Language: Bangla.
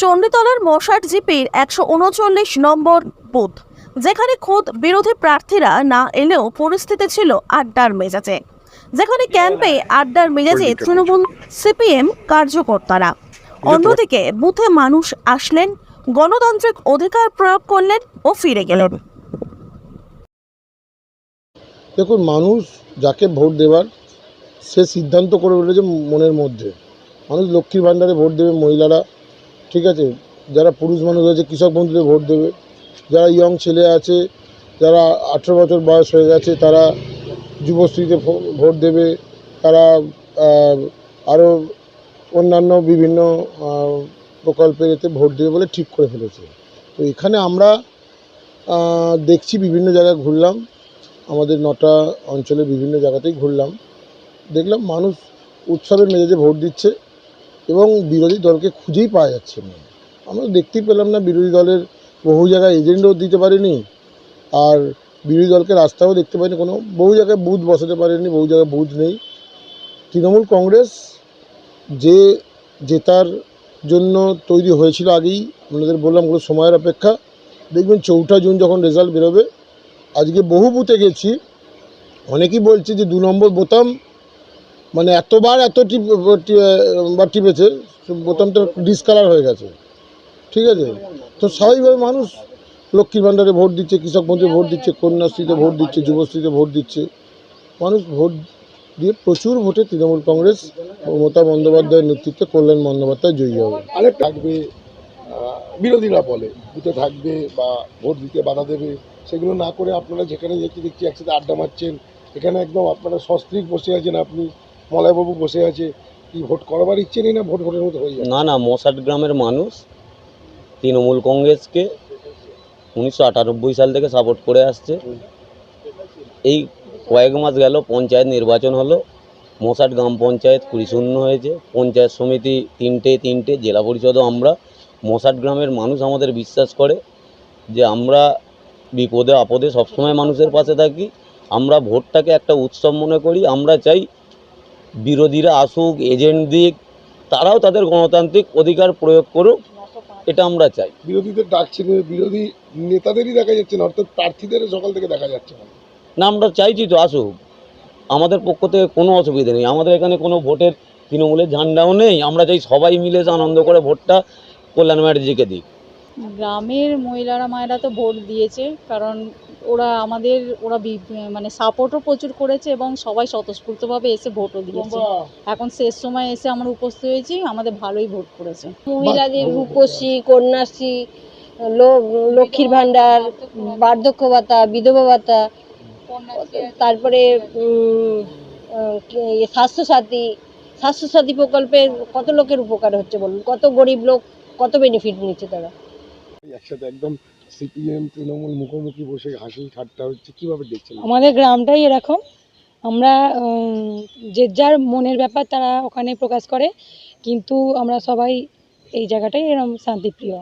চণ্ডীতলার মশাট জিপির একশো উনচল্লিশ নম্বর বুথ যেখানে খোদ বিরোধী প্রার্থীরা না এলেও পরিস্থিতি ছিল আড্ডার মেজাজে। যেখানে ক্যাম্পে আড্ডার মেজাজে তৃণমূল সিপিএম কার্যকর্তারা। অন্যদিকে বুথে মানুষ আসলেন গণতান্ত্রিক অধিকার প্রয়োগ করলেন ও ফিরে গেলেন। দেখুন মানুষ যাকে ভোট দেবার সে সিদ্ধান্ত করে ফেলেছে মনের মধ্যে। মানুষ লক্ষ্মীর ভাণ্ডারে ভোট দেবে মহিলারা। ঠিক আছে? যারা পুরুষ মানুষ আছে, কৃষক বন্ধুদের ভোট দেবে। যারা ইয়ং ছেলে আছে, যারা আঠেরো বছর বয়স হয়ে গেছে, তারা যুবশ্রীতে ভোট দেবে। তারা আরও অন্যান্য বিভিন্ন প্রকল্পের এতে ভোট দেবে বলে ঠিক করে ফেলেছে। তো এখানে আমরা দেখছি বিভিন্ন জায়গায় ঘুরলাম। আমাদের নটা অঞ্চলে বিভিন্ন জায়গাতেই ঘুরলাম। দেখলাম মানুষ উৎসবের মেজাজে ভোট দিচ্ছে। এবং বিরোধী দলকে খুঁজেই পাওয়া যাচ্ছে না। আমরা দেখতেই পেলাম না বিরোধী দলের বহু জায়গায় এজেন্টও দিতে পারেনি, আর বিরোধী দলকে রাস্তাও দেখতে পাইনি, কোনো বহু জায়গায় বুথ বসাতে পারেনি, বহু জায়গায় বুথ নেই। তৃণমূল কংগ্রেস যে জেতার জন্য তৈরি হয়েছিল আগেই, আপনাদের বললাম কোনো সময়ের অপেক্ষা, দেখবেন চৌঠা জুন যখন রেজাল্ট বেরোবে, আজকে বহু বুথে গেছি, অনেকেই বলছে যে দু নম্বর বোতাম মানে এতবার এত টি- টিপেছে বোতামটা ডিসকালার হয়ে গেছে। ঠিক আছে? তো স্বাভাবিকভাবে মানুষ লক্ষ্মীর ভাণ্ডারে ভোট দিচ্ছে, কৃষক বন্ধুতে ভোট দিচ্ছে, কন্যাশ্রীতে ভোট দিচ্ছে, যুবশ্রীতে ভোট দিচ্ছে। মানুষ ভোট দিয়ে প্রচুর ভোটে তৃণমূল কংগ্রেস মমতা বন্দ্যোপাধ্যায়ের নেতৃত্বে কল্যাণ বন্দ্যোপাধ্যায় জয়ী হবে। আরেক থাকবে বিরোধীরা বলে বুথে থাকবে বা ভোট দিতে বাধা দেবে, সেগুলো না করে আপনারা যেখানে যেতে দেখছি একসাথে আড্ডা মারছেন, এখানে একদম আপনারা সস্ত্রীক বসে আছেন আপনি। মলয়বাবু বসে আছে, কি ভোট করবার ইচ্ছে নেই না ভোট ভোটের মতো হয়ে যাবে না না, মশাট গ্রামের মানুষ, তৃণমূল কংগ্রেসকে উনিশশো আটানব্বই সাল থেকে সাপোর্ট করে আসছে। এই কয়েক মাস গেল, পঞ্চায়েত নির্বাচন হলো, মশাট গ্রাম পঞ্চায়েত কুড়ি শূন্য হয়েছে, পঞ্চায়েত সমিতি তিনটে তিনটে, জেলা পরিষদও আমরা, মশাট গ্রামের মানুষ আমাদের বিশ্বাস করে যে আমরা বিপদে, আপদে সবসময় মানুষের পাশে থাকি, আমরা ভোটটাকে একটা উৎসব মনে করি, আমরা চাই বিরোধীরা আসুক এজেন্ট দিক তারাও তাদের গণতান্ত্রিক অধিকার প্রয়োগ করুক এটা আমরা চাই। বিরোধীদের ডাকছেন বিরোধী নেতাদেরই দেখা যাচ্ছে না অর্থাৎ প্রার্থীদের সকাল থেকে দেখা যাচ্ছে না। না আমরা চাইছি তো আসুক। আমাদের পক্ষ থেকে কোনো অসুবিধা নেই। আমাদের এখানে কোনো ভোটের তৃণমূলের ঝান্ডাও নেই। আমরা চাই সবাই মিলে আনন্দ করে ভোটটা কল্যাণ ব্যানার্জিকে দিক। গ্রামের মহিলারা মায়েরা তো ভোট দিয়েছে কারণ ওরা আমাদের ওরা বি- মানে সাপোর্টও প্রচুর করেছে এবং সবাই স্বতঃস্ফূর্তভাবে এসে ভোটও দিয়েছে। এখন শেষ সময় এসে আমরা উপস্থিত হয়েছি আমাদের ভালোই ভোট করেছে। মহিলাদের রূপশ্রী কন্যাশ্রী লো- লক্ষ্মীর ভাণ্ডার বার্ধক্য ভাতা বিধবা ভাতা তারপরে স্বাস্থ্যসাথী স্বাস্থ্যসাথী প্রকল্পে কত লোকের উপকার হচ্ছে বলুন? কত গরিব লোক কত বেনিফিট নিচ্ছে তারা? একসাথে একদম সিপিএম, তৃণমূল মুখোমুখি বসে হাসি ঠাট্টা হচ্ছে, কীভাবে দেখছেন? আমাদের গ্রামটাই এরকম। আমরা যে যার মনের ব্যাপার তারা ওখানে প্রকাশ করে, কিন্তু আমরা সবাই এই জায়গাটাই এরকম শান্তিপ্রিয়।